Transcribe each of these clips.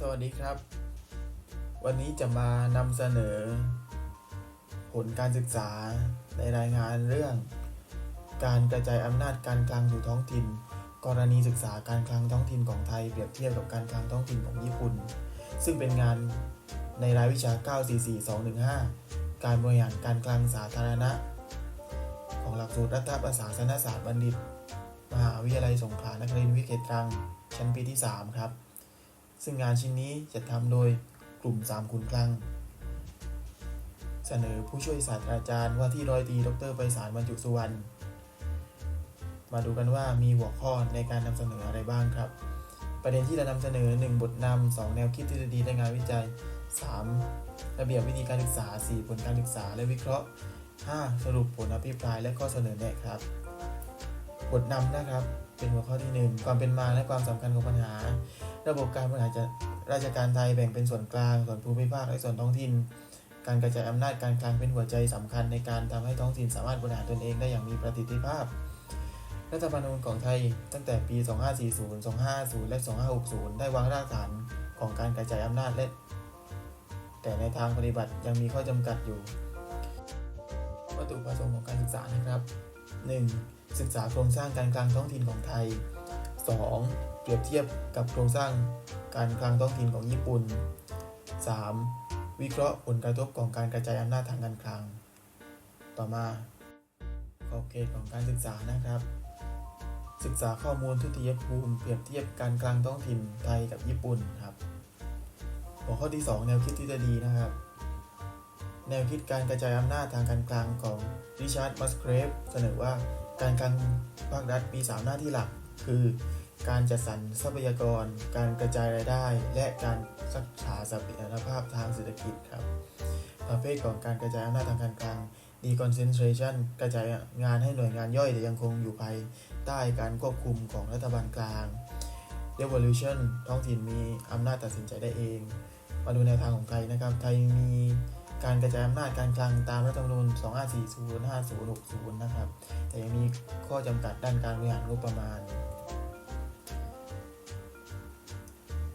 สวัสดีครับ วันนี้จะมานำเสนอ ผลการศึกษาในรายงานเรื่อง การกระจายอำนาจการคลังสู่ท้องถิ่น กรณีศึกษาการคลังท้องถิ่นของไทยเปรียบเทียบกับการคลังท้องถิ่นของญี่ปุ่น ซึ่งเป็นงานในรายวิชา 944215 การบริหารการคลังสาธารณะ ของหลักสูตรรัฐประศาสนศาสตร์บัณฑิต มหาวิทยาลัยสงขลานครินทร์วิเขตตรัง ชั้นปีที่ 3 ครับ ซึ่งงานชิ้นนี้จะทำโดยกลุ่ม3ขุนคลัง เสนอผู้ช่วยศาสตราจารย์ว่าที่ร้อยตีดรไพศาลบรรจุสุวรรณ มาดูกันว่ามีหัวข้อในการนำเสนออะไรบ้างครับ ประเด็นที่จะนำเสนอ 1 บทนำ2แนวคิดทฤษฎีและงานวิจัย 3 ระเบียบวิธีการศึกษา 4 ผลการศึกษาและวิเคราะห์ 5 สรุปผลอภิปรายและข้อเสนอแนะครับ บทนำนะครับ เป็นหัวข้อที่ 1 ความเป็นมาและความสำคัญของปัญหา ระบบการบริหารจัดราชการไทยแบ่งเป็นส่วนกลาง ส่วนภูมิภาคและส่วนท้องถิ่น การกระจายอำนาจการคลังเป็นหัวใจสำคัญในการทำให้ท้องถิ่นสามารถบริหารตนเองได้อย่างมีประสิทธิภาพ รัฐธรรมนูญของไทยตั้งแต่ปี 2540 250 และ 2560 ได้วางรากฐานของการกระจายอำนาจและ แต่ในทางปฏิบัติยังมีข้อจำกัดอยู่ วัตถุประสงค์ของการศึกษานะครับ 1. ศึกษาโครงสร้างการคลังท้องถิ่นของไทย 2. เปรียบเทียบกับโครงสร้างการคลังท้องถิ่นของญี่ปุ่น 3. วิเคราะห์ผลกระทบของการกระจายอำนาจทางการคลัง ต่อมาขอบเขตของการศึกษานะครับ ศึกษาข้อมูลทุติยภูมิเปรียบเทียบการคลังท้องถิ่นไทยกับญี่ปุ่นครับ หัวข้อที่ 2 แนวคิดทฤษฎีนะครับ แนวคิดการกระจายอำนาจทางการคลังของริชาร์ดมัสเครฟเสนอว่าการคลังภาครัฐมี 3 หน้าที่หลัก คือ การจัดสรรทรัพยากร การกระจายรายได้ และการรักษาเสถียรภาพทางเศรษฐกิจครับประเภทของการกระจายอำนาจทางการคลัง deconcentration กระจายงานให้หน่วยงานย่อยแต่ยังคงอยู่ภายใต้การควบคุมของรัฐบาลกลาง devolution ท้องถิ่นมีอำนาจตัดสินใจได้เอง มาดูแนวทางของไทยนะครับ ไทยมีการกระจายอำนาจการคลังตามรัฐธรรมนูญ 2540 5060 นะครับ แต่ยังมีข้อจำกัดด้านการบริหารงบประมาณ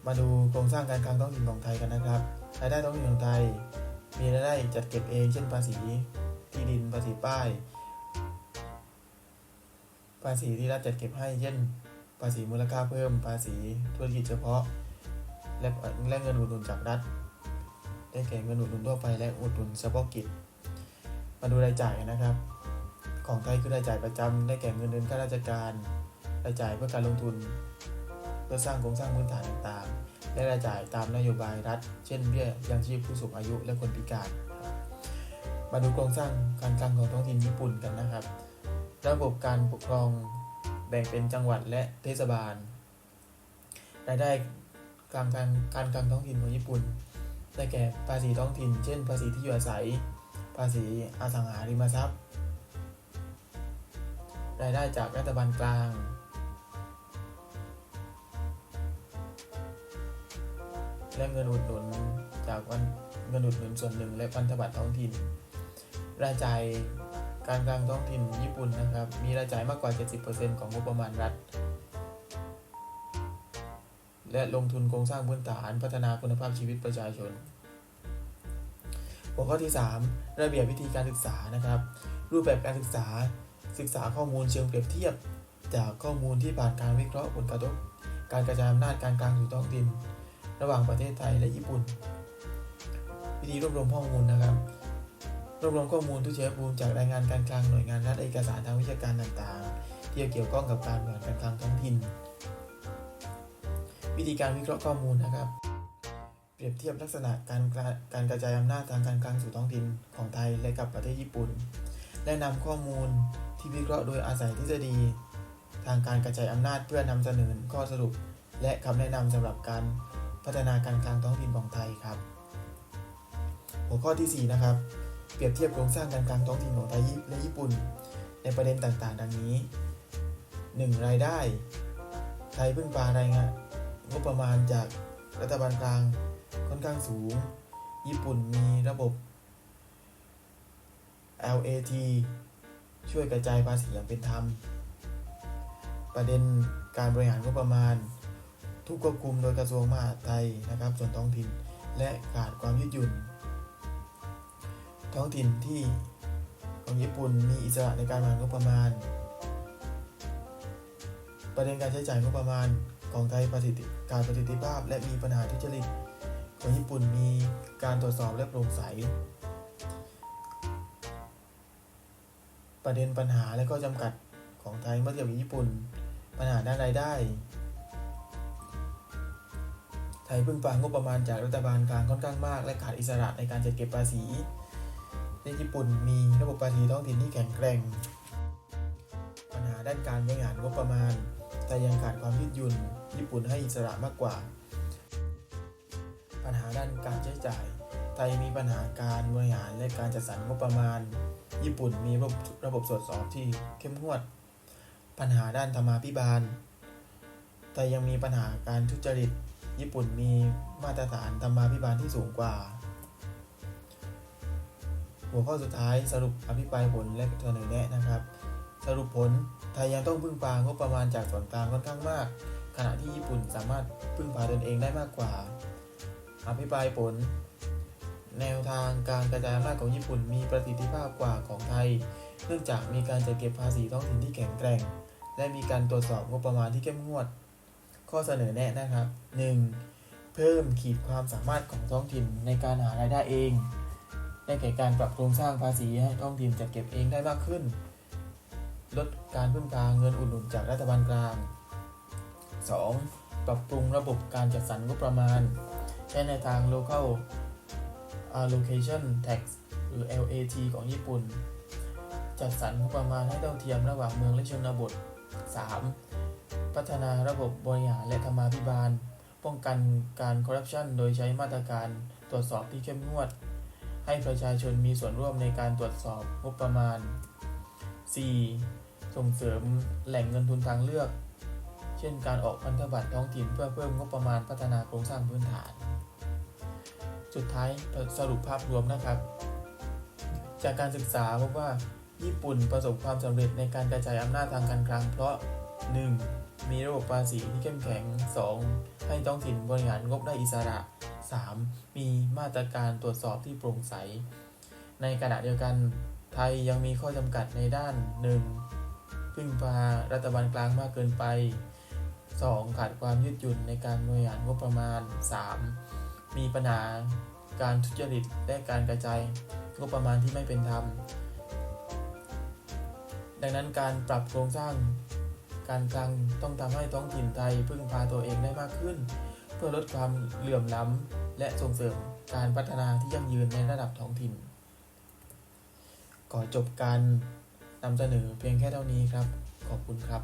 มาดูโครงสร้างการคลังท้องถิ่นของไทยกันนะครับรายได้ท้องถิ่นของไทย มีรายได้จัดเก็บเอง เช่นภาษีที่ดินภาษีป้าย ภาษีที่รัฐจัดเก็บให้ เช่น ภาษีมูลค่าเพิ่ม ภาษีธุรกิจเฉพาะ และและเงินอุดหนุนจากรัฐ ได้แก่เงินอุดหนุนทั่วไปและอุดหนุนเฉพาะกิจ มาดูรายจ่ายนะครับ ของไทยคือรายจ่ายประจำได้แก่เงินเดือนข้าราชการ รายจ่ายเพื่อการลงทุน พื่อสร้างโครงสร้างพื้นฐานต่างๆ และรายจ่ายตามนโยบายรัฐ เช่นเบี้ยยังชีพผู้สูงอายุและคนพิการ มาดูโครงสร้างการคลังของท้องถิ่นญี่ปุ่นกันนะครับ ระบบการปกครองแบ่งเป็นจังหวัดและเทศบาล รายได้การคลังการคลังท้องถิ่นของญี่ปุ่น ได้แก่ภาษีท้องถิ่น เช่น ภาษีที่อยู่อาศัย ภาษีอสังหาริมทรัพย์ รายได้จากรัฐบาลกลาง และเงินอุดหนุนจากวันเงินอุดหนุนส่วนหนึ่ง และพันธบัตรท้องถิ่น รายจ่ายการกลางท้องถิ่นญี่ปุ่นนะครับ มีรายจ่ายมากกว่า 70%ของงบประมาณรัฐ และลงทุนโครงสร้างพื้นฐานพัฒนาคุณภาพชีวิตประชาชน หัวข้อที่ 3 ระเบียบวิธีการศึกษานะครับ รูปแบบการศึกษาศึกษาข้อมูลเชิงเปรียบเทียบ จากข้อมูลที่ผ่านการวิเคราะห์ผลกระทบการกระจายอำนาจการกลางสู่ท้องถิ่น ระหว่างประเทศไทยและญี่ปุ่น วิธีรวบรวมข้อมูลนะครับ รวบรวมข้อมูลทุกเชื้อภูมิจากรายงานการคลังหน่วยงานรัฐเอกสารทางวิชาการต่างๆ ที่เกี่ยวข้องกับการบริหารการคลังท้องถิ่น วิธีการวิเคราะห์ข้อมูลนะครับ เปรียบเทียบลักษณะการกระการกระจายอำนาจทางการคลังสู่ท้องถิ่นของไทยและกับประเทศญี่ปุ่น และนำข้อมูลที่วิเคราะห์โดยอาศัยทฤษฎี ทางการกระจายอำนาจเพื่อนำเสนอข้อสรุป และคำแนะนำสำหรับการ พัฒนาการคลังท้องถิ่นของไทยครับ หัวข้อที่ 4 นะครับ เปรียบเทียบโครงสร้างการคลังท้องถิ่นของไทยและญี่ปุ่น ในประเด็นต่างๆ ดังนี้ 1. รายได้ ไทยพึ่งพารายงานงบประมาณจากรัฐบาลกลางค่อนข้างสูง ญี่ปุ่นมีระบบ LAT ช่วยกระจายภาษีอย่างเป็นธรรม ประเด็นการบริหารงบประมาณ ถูกควบคุมโดยกระทรวงมหาดไทยนะครับ ส่วนท้องถิ่นและขาดความยืดหยุ่น ท้องถิ่นที่ของญี่ปุ่นมีอิสระในการวางงบประมาณ ประเด็นการใช้จ่ายงบประมาณของไทยประสิทธิการประสิทธิภาพ และมีปัญหาทุจริตของญี่ปุ่นมีการตรวจสอบและโปร่งใส ประเด็นปัญหาและก็จำกัดของไทยเมื่อเทียบกับญี่ปุ่น ปัญหาด้านรายได้ ทยพึ่งพางบประมาณจากรัฐบาลกลางค่อนข้างมาก และขาดอิสระในการจัดเก็บภาษี ในญี่ปุ่นมีระบบภาษีท้องถิ่นที่แข็งแกร่ง ปัญหาด้านการบริหารงบประมาณ แต่ยังขาดความยืดหยุ่น ญี่ปุ่นให้อิสระมากกว่า ปัญหาด้านการใช้จ่าย ไทยมีปัญหาการบริหารและการจัดสรรงบประมาณ ญี่ปุ่นมีระบบระบบตรวจสอบที่เข้มงวด ปัญหาด้านธรรมาภิบาลไทยยังมีปัญหาการทุจริต ญี่ปุ่นมีมาตรฐานธรรมาภิบาลที่สูงกว่า หัวข้อสุดท้ายสรุปอภิปรายผลและเสนอแนะนะครับ สรุปผลไทยยังต้องพึ่งพางบประมาณจากส่วนกลางค่อนข้างมาก ขณะที่ญี่ปุ่นสามารถพึ่งพาตนเองได้มากกว่า อภิปรายผล แนวทางการกระจายอำนาจของญี่ปุ่นมีประสิทธิภาพกว่าของไทย เนื่องจากมีการจัดเก็บภาษีท้องถิ่นที่แข็งแกร่ง และมีการตรวจสอบงบประมาณที่เข้มงวด ข้อเสนอแนะนะครับ 1. เพิ่มขีดความสามารถของท้องถิ่นในการหารายได้เอง ได้แก่การปรับโครงสร้างภาษีให้ท้องถิ่นจัดเก็บเองได้มากขึ้น ลดการพึ่งพาเงินอุดหนุนจากรัฐบาลกลาง 2. ปรับปรุงระบบการจัดสรรงบประมาณใช้ในทาง local allocation tax หรือ LAT ของญี่ปุ่น จัดสรรงบประมาณให้เท่าเทียมระหว่างเมืองและชนบท 3. พัฒนาระบบบริหารและธรรมาภิบาล ป้องกันการคอร์รัปชันโดยใช้มาตรการตรวจสอบที่เข้มงวด ให้ประชาชนมีส่วนร่วมในการตรวจสอบงบประมาณ 4. ส่งเสริมแหล่งเงินทุนทางเลือก เช่นการออกพันธบัตรท้องถิ่นเพื่อเพิ่มงบประมาณพัฒนาโครงสร้างพื้นฐาน สุดท้ายสรุปภาพรวมนะครับ จากการศึกษาพบว่าญี่ปุ่นประสบความสำเร็จในการกระจายอำนาจทางการคลังเพราะ 1. มีระบบภาษีที่เข้มแข็ง 2. ให้ท้องถิ่นบริหารงบได้อิสระ 3. มีมาตรการตรวจสอบที่โปร่งใส ในขณะเดียวกัน ไทยยังมีข้อจำกัดในด้าน 1. พึ่งพารัฐบาลกลางมากเกินไป 2. ขาดความยืดหยุ่นในการบริหารงบประมาณ 3. มีปัญหาการทุจริตและการกระจายงบประมาณที่ไม่เป็นธรรม ดังนั้นการปรับโครงสร้าง การคลังต้องทำให้ท้องถิ่นไทยพึ่งพาตัวเองได้มากขึ้น เพื่อลดความเหลื่อมล้ำและส่งเสริมการพัฒนาที่ยั่งยืนในระดับท้องถิ่นขอจบการนำเสนอเพียงแค่เท่านี้ครับ ขอบคุณครับ